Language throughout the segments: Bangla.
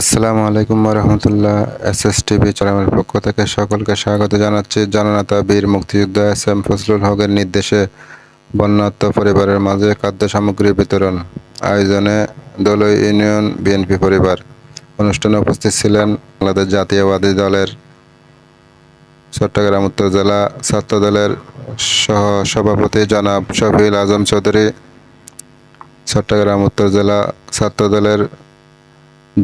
আসসালামু আলাইকুম রহমতুল্লাহ এস এস টিভি চ্যানেলের পক্ষ থেকে সকলকে স্বাগত জানাচ্ছি। জননেতা বীর মুক্তিযোদ্ধা এস এম ফজলুল হকের নির্দেশে বন্যাত্ম পরিবারের মাঝে খাদ্য সামগ্রী বিতরণ আয়োজনে দলই ইউনিয়ন বিএনপি পরিবার অনুষ্ঠানে উপস্থিত ছিলেন বাংলাদেশ জাতীয়বাদী দলের চট্টগ্রাম উত্তর জেলা ছাত্র দলের সহ সভাপতি জনাব শফিউল আজম চৌধুরী, চট্টগ্রাম উত্তর জেলা ছাত্র দলের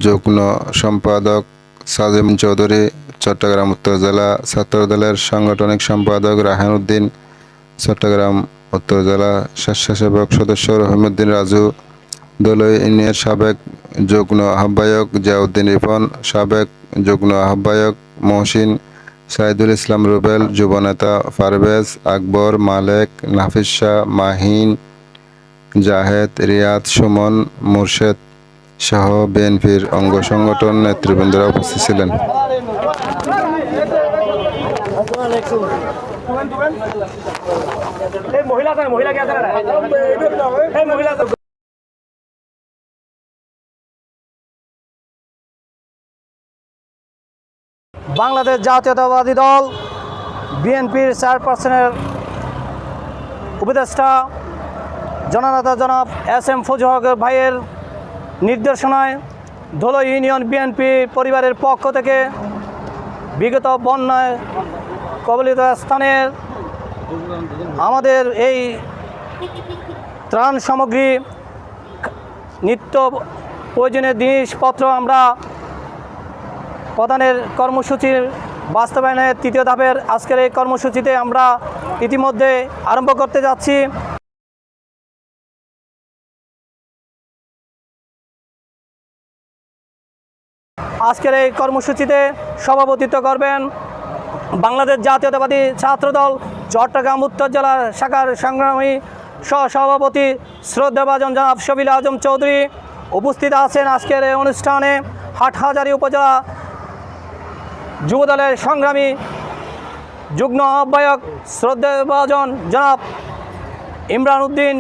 যুগ্ম সম্পাদক সাজিম চৌধুরী, চট্টগ্রাম উত্তর জেলা ছাত্র দলের সাংগঠনিক সম্পাদক রাহান উদ্দিন, চট্টগ্রাম উত্তর জেলা স্বেচ্ছাসেবক সদস্য রহিমউদ্দিন রাজু দলই ইউনিয়নের সাবেক যুগ্ম আহ্বায়ক জিয়াউদ্দিন রিপন, সাবেক যুগ্ম আহ্বায়ক মহসিন, সাইদুল ইসলাম রুবেল, যুবনেতা পারভেজ আকবর, মালেক, নাফিস শাহ, মাহিন, জাহেদ, রিয়াদ, সুমন, মুর্শেদ সহ বিএনপির অঙ্গ সংগঠন নেতৃবৃন্দরা উপস্থিত ছিলেন। বাংলাদেশ জাতীয়তাবাদী দল, বিএনপির চেয়ারপারসনের উপদেষ্টা, জননেতা জনাব এস এম ফজুহকের ভাইয়ের নির্দেশনায় ধুলো ইউনিয়ন বিএনপি পরিবারের পক্ষ থেকে বিগত বন্যায় কবলিত স্থানের আমাদের এই ত্রাণ সামগ্রী, নিত্য প্রয়োজনীয় জিনিসপত্র আমরা প্রদানের কর্মসূচির বাস্তবায়নের তৃতীয় ধাপের আজকের এই কর্মসূচিতে আমরা ইতিমধ্যে আরম্ভ করতে যাচ্ছি। আজকের এই কর্মসূচিতে সভাপতিত্ব করবেন বাংলাদেশ জাতীয়তাবাদী ছাত্রদল, চট্টগ্রাম উত্তর জেলার শাখার সংগ্রামী সহসভাপতি শ্রদ্ধাভাজন জনাব শবিল আজম চৌধুরী উপস্থিত আছেন আজকের এই অনুষ্ঠানে হাটহাজারী উপজেলা যুবদলের সংগ্রামী যুগ্ম আহ্বায়ক শ্রদ্ধাভাজন জনাব ইমরান উদ্দিন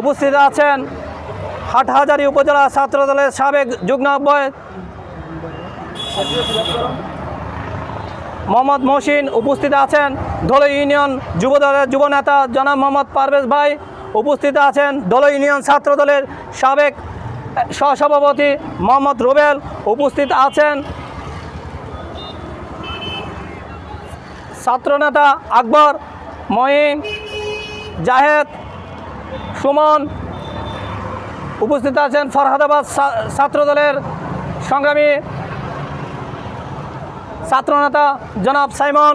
উপস্থিত আছেন। হাটহাজারী উপজেলা ছাত্রদলের সাবেক যুগ্ম আহ্বায়ক মোহাম্মদ মহসিন উপস্থিত আছেন। ধলো ইউনিয়ন যুবদলের যুবনেতা জনাব মোহাম্মদ পারভেজ ভাই উপস্থিত আছেন। ধলো ইউনিয়ন ছাত্র দলের সাবেক সহসভাপতি মোহাম্মদ রুবেল উপস্থিত আছেন। ছাত্রনেতা আকবর মহিম জাহেদ, সুমন উপস্থিত আছেন। ফরহাদাবাদ ছা- ছাত্র দলের সংগ্রামী ছাত্রনেতা জনাব সাইমন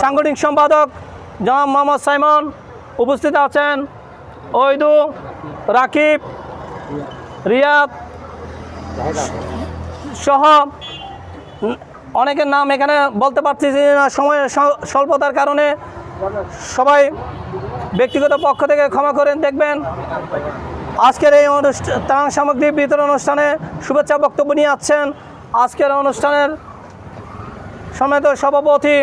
সাংগঠনিক সম্পাদক জনাব মোহাম্মদ সাইমন উপস্থিত আছেন ওইদু রাকিব রিয়াদ সহ অনেকের নাম এখানে বলতে পারছি যে না, সময় স্বল্পতার কারণে সবাই ব্যক্তিগত পক্ষ থেকে ক্ষমা করেন দেখবেন। আজকের এই অনুষ্ঠান সামগ্রী বিতরণ অনুষ্ঠানে শুভেচ্ছা বক্তব্য নিয়ে আসছেন। আজকের অনুষ্ঠানের সমেত সভাপতি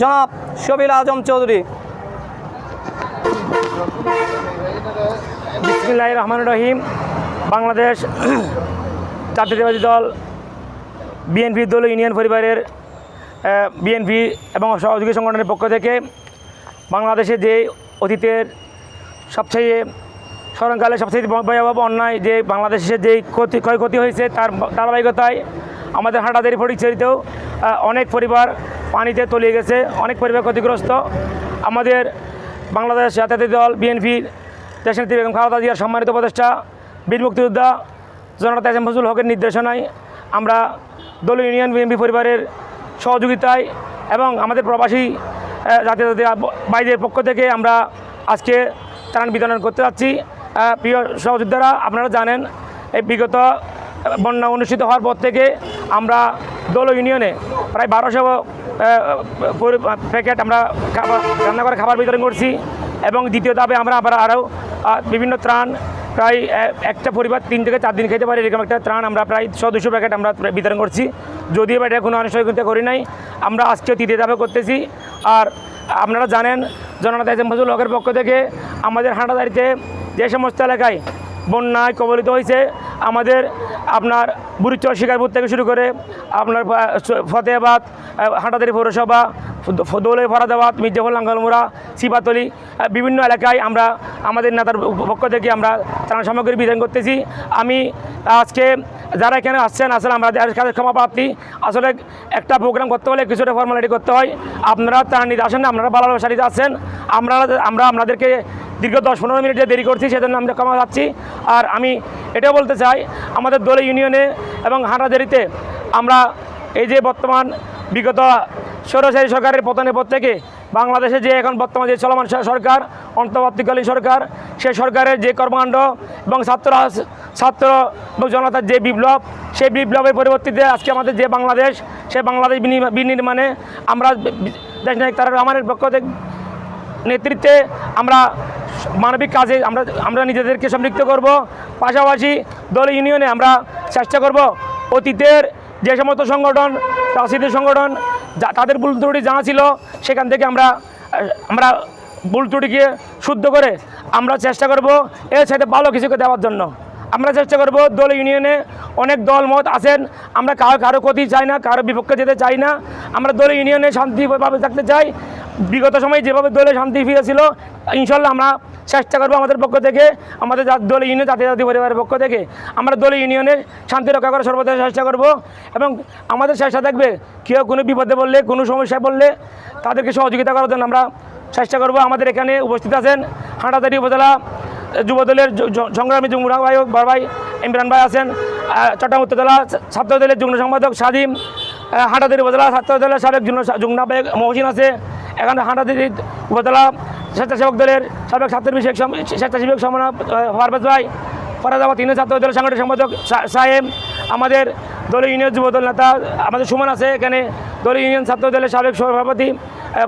জনাব শবিল আজম চৌধুরী। বিসমিল্লাহ রহমান রহিম। বাংলাদেশ জাতীয়তাবাদী দল, বিএনপি দল ইউনিয়ন পরিবারের বিএনপি এবং সহযোগী সংগঠনের পক্ষ থেকে বাংলাদেশে যে অতীতের সবচেয়ে স্মরণকালে সবচেয়ে ভয়াবহ অন্যায়, যে বাংলাদেশে যে ক্ষতি ক্ষয়ক্ষতি হয়েছে, তার ধারাবাহিকতায় আমাদের হাটাদারি ফটিকছড়িতেও অনেক পরিবার পানিতে তলিয়ে গেছে, অনেক পরিবার ক্ষতিগ্রস্ত। আমাদের বাংলাদেশ জাতীয় দল বিএনপির দেশনেত্রী বেগম খালেদা জিয়ার সম্মানিত উপদেষ্টা বীর মুক্তিযোদ্ধা জনতা এস এম ফজলুল হকের নির্দেশনায় আমরা দল ইউনিয়ন, বিএনপি পরিবারের সহযোগিতায় এবং আমাদের প্রবাসী জাতীয় বাইদের পক্ষ থেকে আমরা আজকে ত্রাণ বিতরণ করতে যাচ্ছি। প্রিয় সহযোদ্ধারা, আপনারা জানেন, এই বিগত বন্যা অনুষ্ঠিত হওয়ার পর থেকে আমরা দোল ইউনিয়নে প্রায় বারোশো প্যাকেট আমরা খাবার, রান্না করে খাবার বিতরণ করছি এবং দ্বিতীয় ধাপে আমরা আবার আরও বিভিন্ন ত্রাণ প্রায় একটা পরিবার তিন থেকে চার দিন খেতে পারে, এরকম একটা ত্রাণ আমরা প্রায় ছ দুশো প্যাকেট আমরা বিতরণ করছি। যদিও এটা কোনো আনুষ্ঠানিকতা করি নাই, আমরা আজকেও তৃতীয় ধাপে করতেছি। আর আপনারা জানেন এম ফজল হকের পক্ষ থেকে আমাদের হাঁটাদারিতে যে সমস্ত এলাকায় বন্যায় কবলিত হয়েছে। আমাদের আপনার বুড়িচর শিকারপুর থেকে শুরু করে আপনার ফতেহাবাদ হাটাদারি পৌরসভা দৌলে ফরাদাবাদ, মির্জাফর লাঙ্গলমুরা সিপাতলি বিভিন্ন এলাকায় আমরা আমাদের নেতার পক্ষ থেকে আমরা ত্রাণ সামগ্রী বিতরণ করতেছি। আমি আজকে যারা এখানে আসছেন, আসলে আমরা কাছে ক্ষমা প্রাপ্তি আসলে একটা প্রোগ্রাম করতে হলে কিছুটা ফর্মালিটি করতে হয়। আপনারা ত্রাণ নিতে আসেন আপনারা ভালোবাসা নিতে আসছেন আমরা আমরা আপনাদেরকে দীর্ঘ দশ পনেরো মিনিট যে দেরি করছি, সেজন্য আমরা ক্ষমা যাচ্ছি আর আমি এটাও বলতে চাই, আমাদের দলে ইউনিয়নে এবং হাঁটাদারিতে আমরা এই যে বর্তমান বিগত সৌরসাহী সরকারের পতনের পর থেকে বাংলাদেশে যে এখন বর্তমান যে চলমান সরকার, অন্তর্বর্তীকালীন সরকার, সে সরকারের যে কর্মকাণ্ড এবং ছাত্র ছাত্র এবং জনতার যে বিপ্লব, সেই বিপ্লবের পরিবর্তিতে আজকে আমাদের যে বাংলাদেশ, সে বাংলাদেশ বিনির্মাণে আমরা দেশ নায়ক তারা রহমানের পক্ষ থেকে নেতৃত্বে আমরা মানবিক কাজে আমরা আমরা নিজেদেরকে সম্পৃক্ত করব। পাশাপাশি দল ইউনিয়নে আমরা চেষ্টা করব অতীতের যে সমস্ত সংগঠন রাজনীতি সংগঠন, যা, তাদের ভুল ত্রুটি জানা ছিল, সেখান থেকে আমরা আমরা ভুল ত্রুটিকে শুদ্ধ করে আমরা চেষ্টা করব এর সাথে ভালো কিছুকে দেওয়ার জন্য। আমরা চেষ্টা করব দল ইউনিয়নে অনেক দল মত আছেন, আমরা কারও কারও ক্ষতি চাই না, কারও বিপক্ষে যেতে চাই না। আমরা দল ইউনিয়নে শান্তিভাবে থাকতে চাই। বিগত সময়ে যেভাবে দলে শান্তি ফিরেছিল, ইনশাল্লাহ আমরা চেষ্টা করব আমাদের পক্ষ থেকে, আমাদের দল ইউনিয়ন জাতীয় জাতীয় পরিবারের পক্ষ থেকে, আমরা দল ইউনিয়নের শান্তি রক্ষা করার সর্বদা চেষ্টা করব এবং আমাদের চেষ্টা থাকবে কেউ কোনো বিপদে বললে কোনো সমস্যায় পড়লে তাদেরকে সহযোগিতা করার জন্য আমরা চেষ্টা করব। আমাদের এখানে উপস্থিত আছেন হাঁটাদারি উপজেলা যুবদলের সংগ্রামী যুগ্ম ভাই, বড় ভাই ইমরান ভাই আছেন চট্টগ্রাম উত্তরতলা ছাত্র দলের যুগ্ম সম্পাদক সাদিম হাঁটাদারি উপজেলা ছাত্র দলের সাবেক যুগ্ম যুগ্ম মহসিন আছে, এখানে হাঁটাদারি উপজেলা স্বেচ্ছাসেবক দলের সাবেক ছাত্র বিষয়ক স্বেচ্ছাসেবক সমন্বয় ফারবেজ ভাই ফরাদাবাদ তিন ছাত্র দলের সাংগঠনিক সম্পাদক সাহেব আমাদের দলীয় ইউনিয়ন যুবদল নেতা, আমাদের সুমন আছে এখানে, দলীয় ইউনিয়ন ছাত্র দলের সাবেক সভাপতি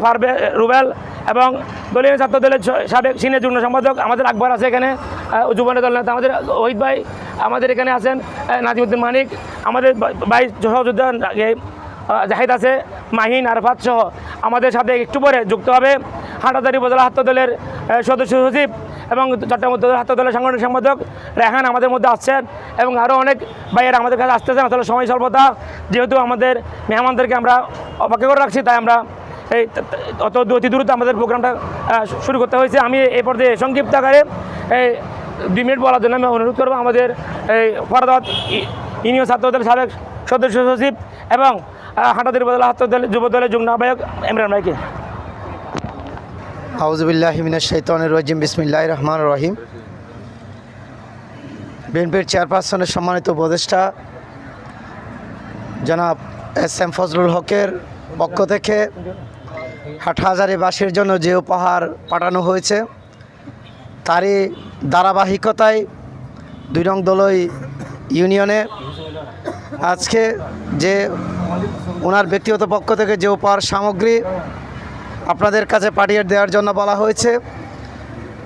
ফারবে রুবেল এবং দলীয় ছাত্র দলের সাবেক সিনিয়র যুগ্ম সম্পাদক আমাদের আকবর আছে এখানে যুব দল নেতা আমাদের, ওহিদ ভাই আমাদের এখানে আছেন নাজিমুদ্দিন মানিক, আমাদের ভাই সহযোদ্ধা জাহিদ আছে, মাহিন, আরফাত সহ আমাদের সাথে একটু পরে যুক্ত হবে। হাটাদারি উপজেলা হাত্য দলের সদস্য সচিব এবং চট্টগ্রাম উত্তর দলের সাংগঠনিক সম্পাদক রেহান আমাদের মধ্যে আসছেন এবং আরও অনেক ভাইয়েরা আমাদের কাছে আসতেছেন, আসলে সময় স্বল্পতা। যেহেতু আমাদের মেহমানদেরকে আমরা অপেক্ষা করে রাখছি, তাই আমরা এই অত অতি দ্রুত আমাদের প্রোগ্রামটা শুরু করতে হয়েছে। আমি এই পর্যায়ে সংক্ষিপ্ত আকারে, এই দুই মিনিট বলার জন্য আমি অনুরোধ করব আমাদের এই ফরাদাবাদ ই- ইউনিয়ন ছাত্র দলের সাবেক সদস্য সচিব এবং হাটাদের বদলা দলের যুব দলের যুগ্ম আহ্বায়ক ইমরান ভাইকে। আউজবিল্লাহিমিনের শৈতনের রজিম বিসমিল্লাহ রহমান রহিম। বিএনপির চেয়ারপারসনের সম্মানিত উপদেষ্টা জনাব এস এম ফজলুল হকের পক্ষ থেকে হাটহাজারিবাসীর জন্য যে উপহার পাঠানো হয়েছে, তারই ধারাবাহিকতায় দুই নং দলই ইউনিয়নে আজকে যে ওনার ব্যক্তিগত পক্ষ থেকে যে উপহার সামগ্রী আপনাদের কাছে পাঠিয়ে দেওয়ার জন্য বলা হয়েছে,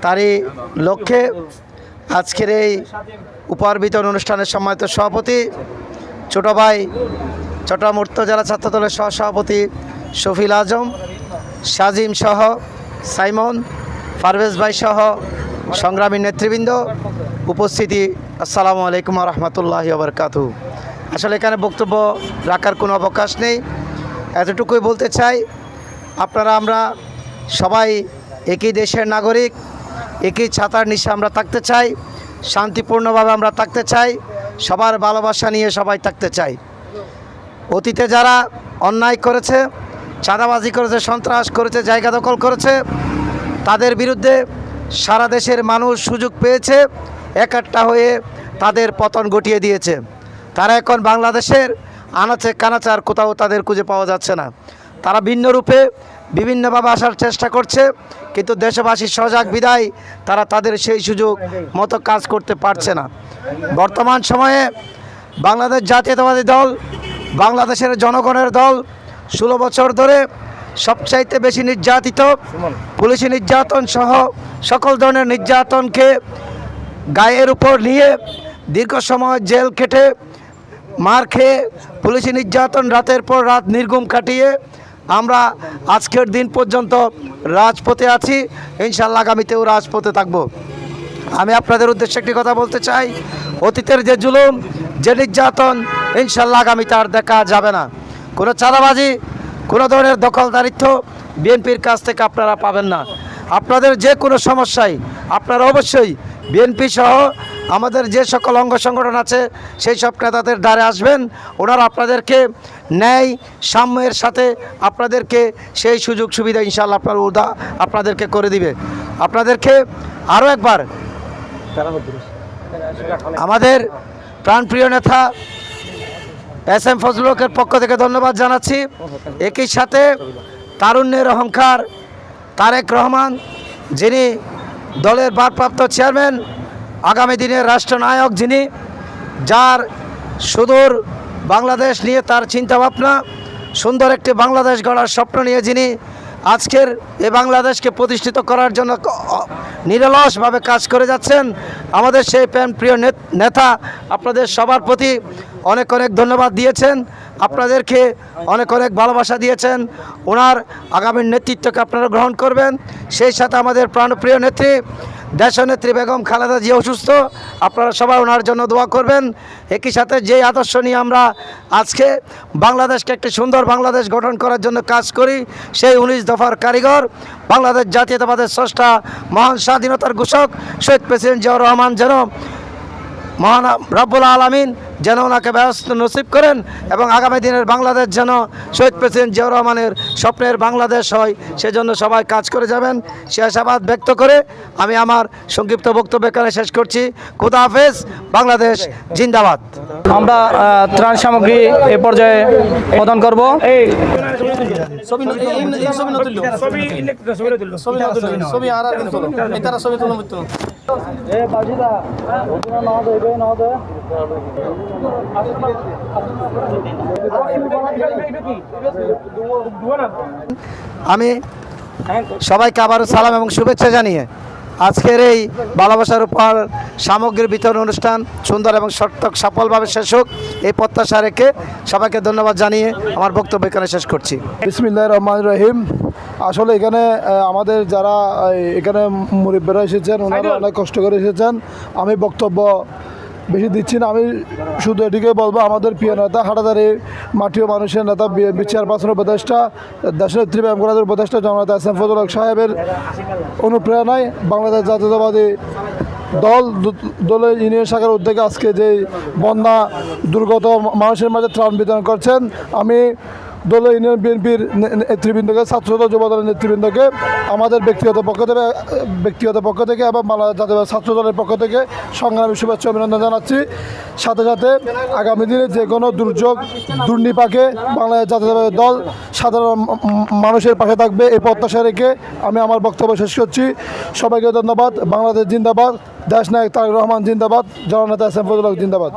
তারই লক্ষ্যে আজকের এই উপহার বিতরণ অনুষ্ঠানের সম্মানিত সভাপতি ছোট ভাই চট্টগ্রাম উত্তর জেলা ছাত্র দলের সহসভাপতি শফিল আজম সাজিম সহ সাইমন, পারভেজ ভাই সহ সংগ্রামী নেতৃবৃন্দ উপস্থিতি। আসসালামু আলাইকুম রহমতুল্লাহ বরকাতু আসলে এখানে বক্তব্য রাখার কোনো অবকাশ নেই। এতটুকুই বলতে চাই, আপনারা আমরা সবাই একই দেশের নাগরিক, একই ছাতার নিচে আমরা থাকতে চাই, শান্তিপূর্ণভাবে আমরা থাকতে চাই, সবার ভালোবাসা নিয়ে সবাই থাকতে চাই। অতীতে যারা অন্যায় করেছে, চাঁদাবাজি করেছে, সন্ত্রাস করেছে, জায়গা দখল করেছে, তাদের বিরুদ্ধে সারা দেশের মানুষ সুযোগ পেয়েছে একাট্টা হয়ে তাদের পতন ঘটিয়ে দিয়েছে। তারা এখন বাংলাদেশের আনাচে কানাচে আর কোথাও তাদের খুঁজে পাওয়া যাচ্ছে না। তারা ভিন্ন রূপে বিভিন্নভাবে আসার চেষ্টা করছে, কিন্তু দেশবাসীর সজাগ বিদায় তারা তাদের সেই সুযোগ মতো কাজ করতে পারছে না। বর্তমান সময়ে বাংলাদেশ জাতীয়তাবাদী দল, বাংলাদেশের জনগণের দল ষোলো বছর ধরে সবচাইতে বেশি নির্যাতিত, পুলিশি নির্যাতন সহ সকল ধরনের নির্যাতনকে গায়ের উপর নিয়ে দীর্ঘ সময় জেল কেটে মার খেয়ে পুলিশি নির্যাতন রাতের পর রাত নির্গুম কাটিয়ে আমরা আজকের দিন পর্যন্ত রাজপথে আছি। ইনশাল্লাহ আগামীতেও রাজপথে থাকব। আমি আপনাদের উদ্দেশ্যে একটি কথা বলতে চাই। অতীতের যে জুলুম, যে নির্যাতন ইনশাল্লাহ আগামীতে আর দেখা যাবে না। কোনো চাঁদাবাজি, কোনো ধরনের দখলদারিত্ব বিএনপির কাছ থেকে আপনারা পাবেন না। আপনাদের যে কোনো সমস্যায় আপনারা অবশ্যই বিএনপি সহ আমাদের যে সকল অঙ্গ সংগঠন আছে, সেই সব নেতাদের দ্বারে আসবেন। ওনারা আপনাদেরকে ন্যায়, সাম্যের সাথে আপনাদেরকে সেই সুযোগ সুবিধা ইনশাল্লাহ আপনার উদা, আপনাদেরকে করে দিবে। আপনাদেরকে আরও একবার আমাদের প্রাণপ্রিয় নেতা এস এম ফজলুকের পক্ষ থেকে ধন্যবাদ জানাচ্ছি। একই সাথে তারুণ্যের অহংকার তারেক রহমান, যিনি দলের ভারপ্রাপ্ত চেয়ারম্যান, আগামী দিনের রাষ্ট্রনায়ক যিনি, যার সুদূর বাংলাদেশ নিয়ে তার চিন্তাভাবনা, সুন্দর একটি বাংলাদেশ গড়ার স্বপ্ন নিয়ে যিনি আজকের এ বাংলাদেশকে প্রতিষ্ঠিত করার জন্য নিরলসভাবে কাজ করে যাচ্ছেন আমাদের সেই প্রেম প্রিয় নেতা আপনাদের সবার প্রতি অনেক অনেক ধন্যবাদ দিয়েছেন। আপনাদেরকে অনেক অনেক ভালোবাসা দিয়েছেন। ওনার আগামী নেতৃত্বকে আপনারা গ্রহণ করবেন। সেই সাথে আমাদের প্রাণপ্রিয় নেত্রী, দেশনেত্রী বেগম খালেদা জি অসুস্থ। আপনারা সবাই ওনার জন্য দোয়া করবেন। একই সাথে যে আদর্শ নিয়ে আমরা আজকে বাংলাদেশকে একটি সুন্দর বাংলাদেশ গঠন করার জন্য কাজ করি, সেই উনিশ দফার কারিগর, বাংলাদেশ জাতীয়তাবাদের স্রষ্টা, মহান স্বাধীনতার ঘোষক, শহীদ প্রেসিডেন্ট জিয়াউর রহমান যেন মহান রব্বুল আলমিন যেন ওনাকে ব্যস্ত নসিব করেন এবং আগামী দিনের বাংলাদেশ যেন শহীদ প্রেসিডেন্ট জিয়াউর রহমানের স্বপ্নের বাংলাদেশ হয় সেজন্য সবাই কাজ করে যাবেন। সে আশাবাদ ব্যক্ত করে আমি আমার সংক্ষিপ্ত বক্তব্য এখানে শেষ করছি। খুদা হাফেজ বাংলাদেশ জিন্দাবাদ। আমরা ত্রাণ সামগ্রী এ পর্যায়ে প্রদান করব। এই ছবি আমি সবাইকে আবারও সালাম এবং শুভেচ্ছা জানিয়ে আজকের এই ভালোবাসার উপহার সামগ্রীর বিতরণ অনুষ্ঠান সুন্দর এবং সর্থক সফলভাবে শেষ হোক এই প্রত্যাশা রেখে সবাইকে ধন্যবাদ জানিয়ে আমার বক্তব্য এখানে শেষ করছি। বিসমিল্লাহ রহমান রহিম। আসলে এখানে আমাদের যারা এখানে মুরিব্বেরা এসেছেন ওনারা অনেক কষ্ট করে এসেছেন। আমি বক্তব্য বেশি দিচ্ছি না। আমি শুধু এটিকে বলব, আমাদের প্রিয় নেতা হাটাদারি মাটিও মানুষের নেতা, বিএনপি চেয়ারপারসনের উপদেষ্টা দেশনেত্রী ব্যায়ামগুলাদের উপদেষ্টা জননেতা এস এম ফজল সাহেবের অনুপ্রেরণায় বাংলাদেশ জাতীয়তাবাদী দল দলের ইউনিয়ন শাখার উদ্যোগে আজকে যে বন্যা দুর্গত মানুষের মাঝে ত্রাণ বিতরণ করছেন, আমি দল ইউনিয়ন বিএনপির নেতৃবৃন্দকে ছাত্রদল যুবদলের নেতৃবৃন্দকে, আমাদের ব্যক্তিগত পক্ষ থেকে, ব্যক্তিগত পক্ষ থেকে এবং বাংলাদেশ জাতীয় ছাত্র দলের পক্ষ থেকে সংগ্রামী শুভেচ্ছা অভিনন্দন জানাচ্ছি। সাথে সাথে আগামী দিনে যে কোনো দুর্যোগ, দুর্নিপাকে বাংলাদেশ জাতীয়তাবাদী দল সাধারণ মানুষের পাশে থাকবে, এই প্রত্যাশা রেখে আমি আমার বক্তব্য শেষ করছি। সবাইকে ধন্যবাদ। বাংলাদেশ জিন্দাবাদ। দেশ নায়ক তারেক রহমান জিন্দাবাদ জননেতা এস এম ফজল জিন্দাবাদ।